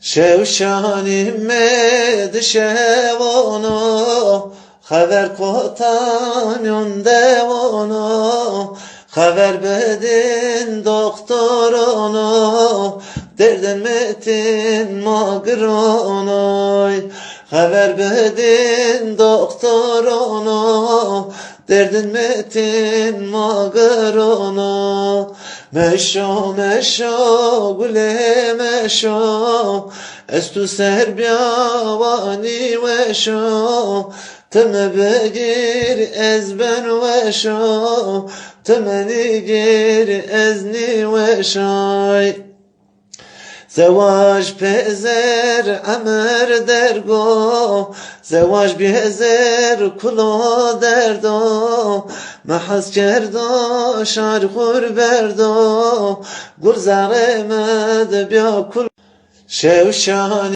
Şevşanim dişevano Haber kotanyon devano Haber bedin doktorano Derden metin magronoy Haber bedin doktorano Derdin metin magrono magronu Meşo meşo gule meşo Estu serbiyavani veşo Teme begir ezben veşo Temeni gir ezni veşay زواج پزر امر درگو زواج بیزر کلا دردو محض کردا شعر غور بردا گل زغمد بیا کل شوشانی